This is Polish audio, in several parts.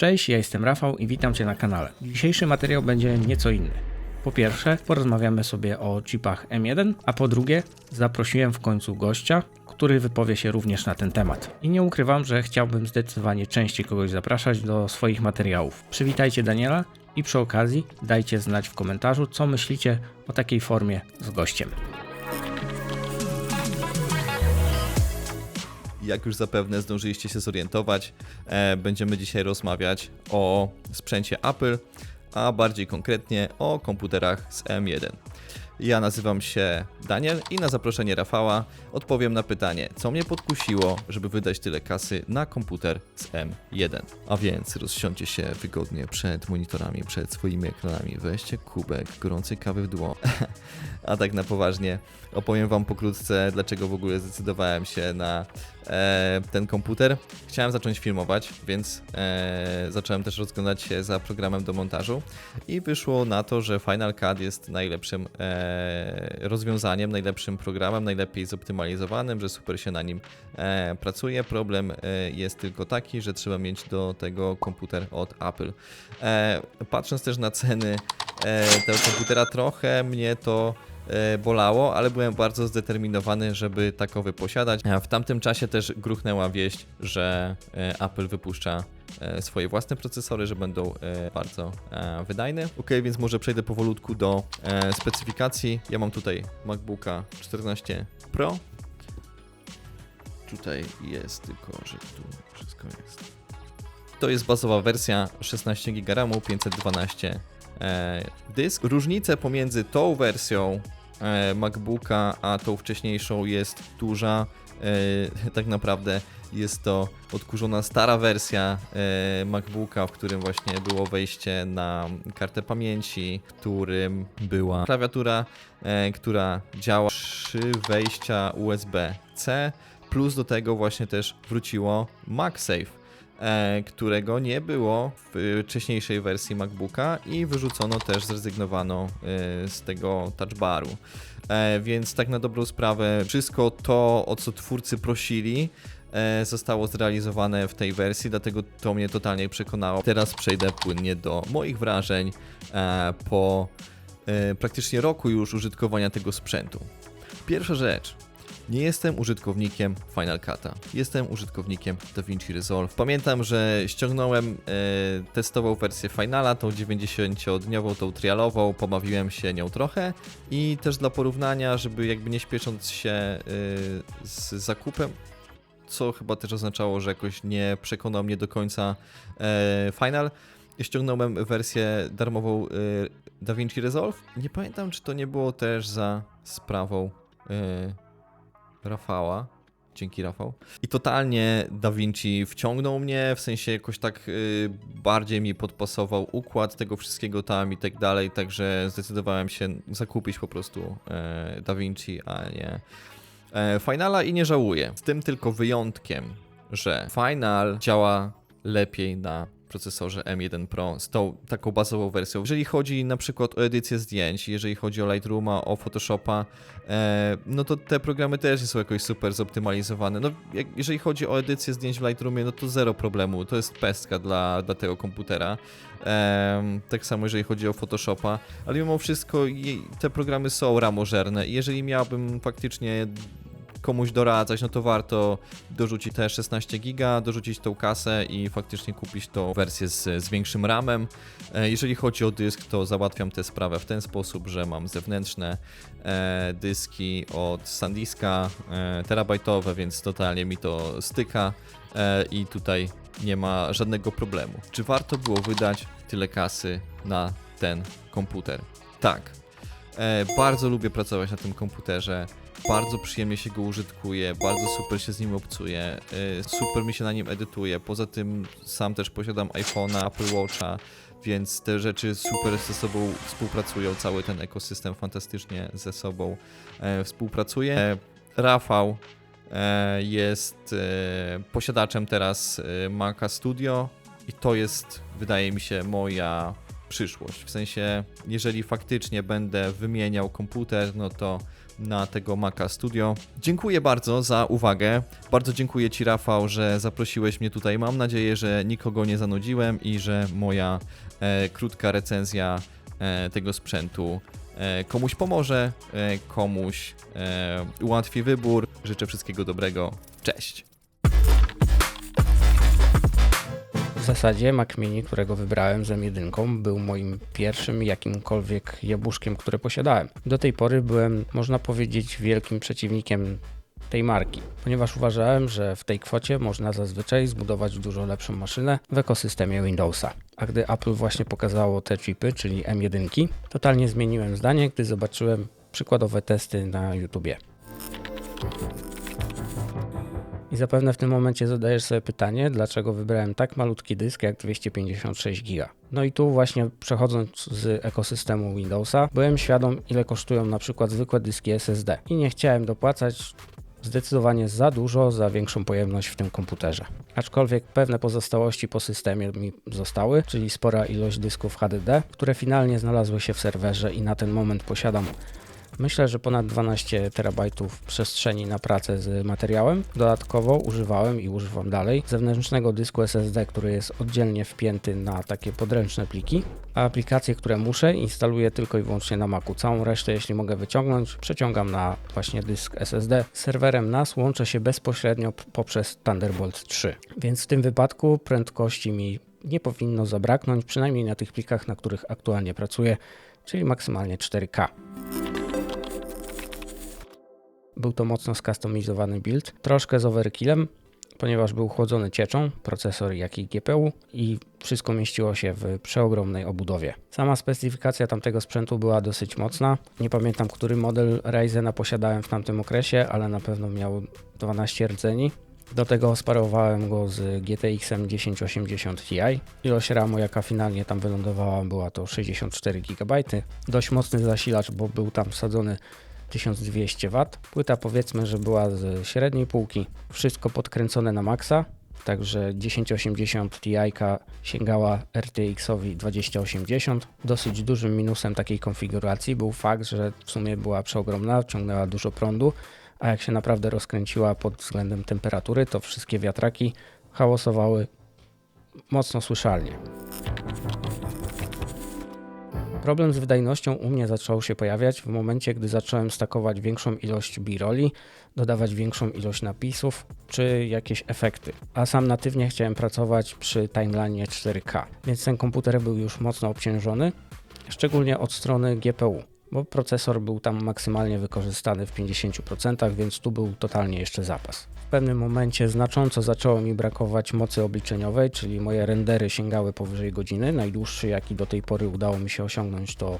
Cześć, ja jestem Rafał i witam Cię na kanale. Dzisiejszy materiał będzie nieco inny. Po pierwsze, porozmawiamy sobie o chipach M1, a po drugie, zaprosiłem w końcu gościa, który wypowie się również na ten temat. I nie ukrywam, że chciałbym zdecydowanie częściej kogoś zapraszać do swoich materiałów. Przywitajcie Daniela i przy okazji dajcie znać w komentarzu, co myślicie o takiej formie z gościem. Jak już zapewne zdążyliście się zorientować, e, będziemy dzisiaj rozmawiać o sprzęcie Apple, a bardziej konkretnie o komputerach z M1. Ja nazywam się Daniel i na zaproszenie Rafała odpowiem na pytanie, co mnie podkusiło, żeby wydać tyle kasy na komputer z M1. A więc rozsiądźcie się wygodnie przed monitorami, przed swoimi ekranami, weźcie kubek gorącej kawy w dłoń. A tak na poważnie opowiem Wam pokrótce, dlaczego w ogóle zdecydowałem się na ten komputer. Chciałem zacząć filmować, więc e, zacząłem też rozglądać się za programem do montażu i wyszło na to, że Final Cut jest najlepszym e, rozwiązaniem, najlepszym programem, najlepiej zoptymalizowanym, że super się na nim e, pracuje. Problem e, jest tylko taki, że trzeba mieć do tego komputer od Apple. E, patrząc też na ceny e, tego komputera, trochę mnie to e, bolało, ale byłem bardzo zdeterminowany, żeby takowy posiadać. W tamtym czasie też gruchnęła wieść, że e, Apple wypuszcza e, swoje własne procesory, że będą e, bardzo e, wydajne. Ok, więc może przejdę powolutku do e, specyfikacji. Ja mam tutaj MacBooka 14 Pro. Tutaj jest tylko, że tu wszystko jest. To jest bazowa wersja 16 GB RAMu, 512 e, dysk. Różnice pomiędzy tą wersją e, MacBooka a tą wcześniejszą jest duża. E, tak naprawdę jest to odkurzona stara wersja e, MacBooka, w którym właśnie było wejście na kartę pamięci, którym była klawiatura, e, która działa trzy wejścia USB-C, plus do tego właśnie też wróciło MagSafe e, którego nie było w wcześniejszej wersji MacBooka i wyrzucono też, zrezygnowano y, z tego touchbaru. E, więc tak na dobrą sprawę, wszystko to, o co twórcy prosili, e, zostało zrealizowane w tej wersji, dlatego to mnie totalnie przekonało. Teraz przejdę płynnie do moich wrażeń e, po e, praktycznie roku już użytkowania tego sprzętu. Pierwsza rzecz. Nie jestem użytkownikiem Final Cut'a. Jestem użytkownikiem DaVinci Resolve. Pamiętam, że ściągnąłem e, testową wersję Finala, tą 90-dniową, tą trialową, pobawiłem się nią trochę i też dla porównania, żeby jakby nie śpiesząc się e, z zakupem, co chyba też oznaczało, że jakoś nie przekonał mnie do końca e, Final. Ściągnąłem wersję darmową e, DaVinci Resolve. Nie pamiętam, czy to nie było też za sprawą e, Rafała. Dzięki Rafał. I totalnie Da Vinci wciągnął mnie, w sensie jakoś tak y, bardziej mi podpasował układ tego wszystkiego tam i tak dalej, także zdecydowałem się zakupić po prostu e, Da Vinci, a nie e, Finala i nie żałuję. Z tym tylko wyjątkiem, że Final działa lepiej na procesorze M1 Pro z tą taką bazową wersją. Jeżeli chodzi na przykład o edycję zdjęć, jeżeli chodzi o Lightrooma, o Photoshopa, e, no to te programy też nie są jakoś super zoptymalizowane. No, jak, jeżeli chodzi o edycję zdjęć w Lightroomie, no to zero problemu, to jest pestka dla, dla tego komputera. E, tak samo jeżeli chodzi o Photoshopa, ale mimo wszystko te programy są ramożerne jeżeli miałbym faktycznie komuś doradzać, no to warto dorzucić te 16 giga, dorzucić tą kasę i faktycznie kupić tą wersję z, z większym ramem. E, Jeżeli chodzi o dysk, to załatwiam tę sprawę w ten sposób, że mam zewnętrzne e, dyski od SanDiska, e, terabajtowe, więc totalnie mi to styka i tutaj nie ma żadnego problemu. Czy warto było wydać tyle kasy na ten komputer? Tak. Bardzo lubię pracować na tym komputerze. Bardzo przyjemnie się go użytkuje, bardzo super się z nim obcuje, y, super mi się na nim edytuje. Poza tym sam też posiadam iPhone'a, Apple Watcha, więc te rzeczy super ze sobą współpracują, cały ten ekosystem fantastycznie ze sobą e, współpracuje. E, Rafał e, jest posiadaczem teraz Maca Studio i to jest, wydaje mi się, moja przyszłość. W sensie, jeżeli faktycznie będę wymieniał komputer, no to na tego Maca Studio. Dziękuję bardzo za uwagę. Bardzo dziękuję Ci, Rafał, że zaprosiłeś mnie tutaj. Mam nadzieję, że nikogo nie zanudziłem i że moja e, krótka recenzja e, tego sprzętu e, komuś pomoże, e, komuś e, ułatwi wybór. Życzę wszystkiego dobrego. Cześć! W zasadzie Mac Mini, którego wybrałem z M1, był moim pierwszym jakimkolwiek jabłuszkiem, które posiadałem. Do tej pory byłem, można powiedzieć, wielkim przeciwnikiem tej marki, ponieważ uważałem, że w tej kwocie można zazwyczaj zbudować dużo lepszą maszynę w ekosystemie Windowsa. A gdy Apple właśnie pokazało te chipy, czyli M1, totalnie zmieniłem zdanie, gdy zobaczyłem przykładowe testy na YouTubie. I zapewne w tym momencie zadajesz sobie pytanie, dlaczego wybrałem tak malutki dysk jak 256 GB. No i tu właśnie przechodząc z ekosystemu Windowsa, byłem świadom ile kosztują na przykład zwykłe dyski SSD i nie chciałem dopłacać zdecydowanie za dużo za większą pojemność w tym komputerze. Aczkolwiek pewne pozostałości po systemie mi zostały, czyli spora ilość dysków HDD, które finalnie znalazły się w serwerze i na ten moment posiadam Myślę, że ponad 12 terabajtów przestrzeni na pracę z materiałem. Dodatkowo używałem i używam dalej zewnętrznego dysku SSD, który jest oddzielnie wpięty na takie podręczne pliki, a aplikacje, które muszę, instaluję tylko i wyłącznie na Macu. Całą resztę, jeśli mogę wyciągnąć, przeciągam na właśnie dysk SSD. Z serwerem NAS łączę się bezpośrednio poprzez Thunderbolt 3, więc w tym wypadku prędkości mi nie powinno zabraknąć, przynajmniej na tych plikach, na których aktualnie pracuję, czyli maksymalnie 4K. Był to mocno skustomizowany build, troszkę z overkillem, ponieważ był chłodzony cieczą, procesor jak i GPU i wszystko mieściło się w przeogromnej obudowie. Sama specyfikacja tamtego sprzętu była dosyć mocna. Nie pamiętam, który model Ryzena posiadałem w tamtym okresie, ale na pewno miał 12 rdzeni. Do tego sparowałem go z GTX 1080 Ti. Ilość RAMu, jaka finalnie tam wylądowała, była to 64 GB. Dość mocny zasilacz, bo był tam wsadzony 1200 W. Płyta powiedzmy, że była z średniej półki. Wszystko podkręcone na maksa. Także 1080 Ti sięgała RTX-owi 2080. Dosyć dużym minusem takiej konfiguracji był fakt, że w sumie była przeogromna, ciągnęła dużo prądu, a jak się naprawdę rozkręciła pod względem temperatury, to wszystkie wiatraki hałasowały mocno słyszalnie. Problem z wydajnością u mnie zaczął się pojawiać w momencie, gdy zacząłem stakować większą ilość b-rolli, dodawać większą ilość napisów czy jakieś efekty. A sam natywnie chciałem pracować przy timeline 4K, więc ten komputer był już mocno obciążony, szczególnie od strony GPU, bo procesor był tam maksymalnie wykorzystany w 50%, więc tu był totalnie jeszcze zapas. W pewnym momencie znacząco zaczęło mi brakować mocy obliczeniowej, czyli moje rendery sięgały powyżej godziny. Najdłuższy, jaki do tej pory udało mi się osiągnąć, to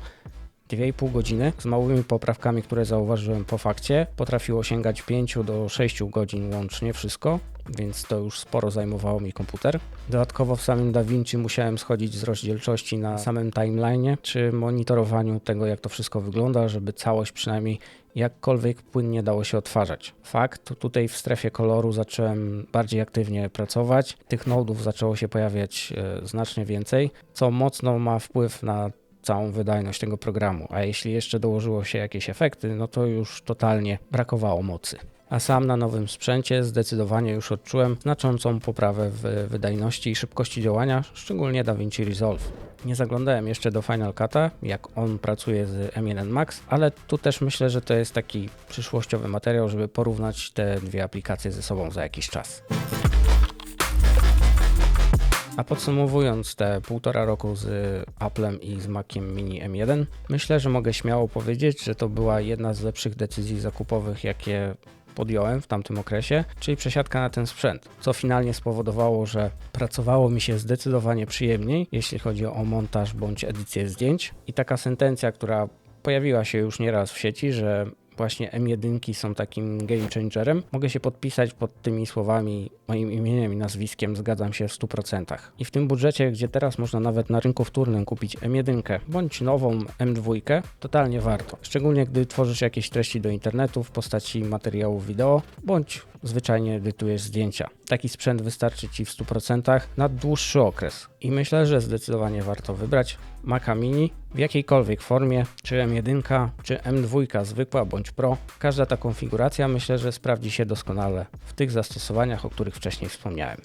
2,5 godziny. Z małymi poprawkami, które zauważyłem po fakcie, potrafiło sięgać 5 do 6 godzin łącznie wszystko, więc to już sporo zajmowało mi komputer. Dodatkowo w samym DaVinci musiałem schodzić z rozdzielczości na samym timeline'ie, czy monitorowaniu tego, jak to wszystko wygląda, żeby całość przynajmniej jakkolwiek płynnie dało się odtwarzać. Fakt, tutaj w strefie koloru zacząłem bardziej aktywnie pracować. Tych nodów zaczęło się pojawiać e, znacznie więcej, co mocno ma wpływ na całą wydajność tego programu. A jeśli jeszcze dołożyło się jakieś efekty, no to już totalnie brakowało mocy. A sam na nowym sprzęcie zdecydowanie już odczułem znaczącą poprawę w wydajności i szybkości działania, szczególnie DaVinci Resolve. Nie zaglądałem jeszcze do Final Cut'a, jak on pracuje z M1 Max, ale tu też myślę, że to jest taki przyszłościowy materiał, żeby porównać te dwie aplikacje ze sobą za jakiś czas. A podsumowując te półtora roku z Applem i z Maciem Mini M1, myślę, że mogę śmiało powiedzieć, że to była jedna z lepszych decyzji zakupowych, jakie podjąłem w tamtym okresie, czyli przesiadka na ten sprzęt, co finalnie spowodowało, że pracowało mi się zdecydowanie przyjemniej, jeśli chodzi o montaż bądź edycję zdjęć. I taka sentencja, która pojawiła się już nieraz w sieci, że właśnie M1 są takim game changerem. Mogę się podpisać pod tymi słowami, moim imieniem i nazwiskiem, zgadzam się w 100%. I w tym budżecie, gdzie teraz można nawet na rynku wtórnym kupić M1 bądź nową M2, totalnie warto. Szczególnie gdy tworzysz jakieś treści do internetu w postaci materiałów wideo, bądź zwyczajnie edytujesz zdjęcia. Taki sprzęt wystarczy Ci w 100% na dłuższy okres i myślę, że zdecydowanie warto wybrać Maca Mini w jakiejkolwiek formie, czy M1, czy M2 zwykła bądź Pro. Każda ta konfiguracja myślę, że sprawdzi się doskonale w tych zastosowaniach, o których wcześniej wspomniałem.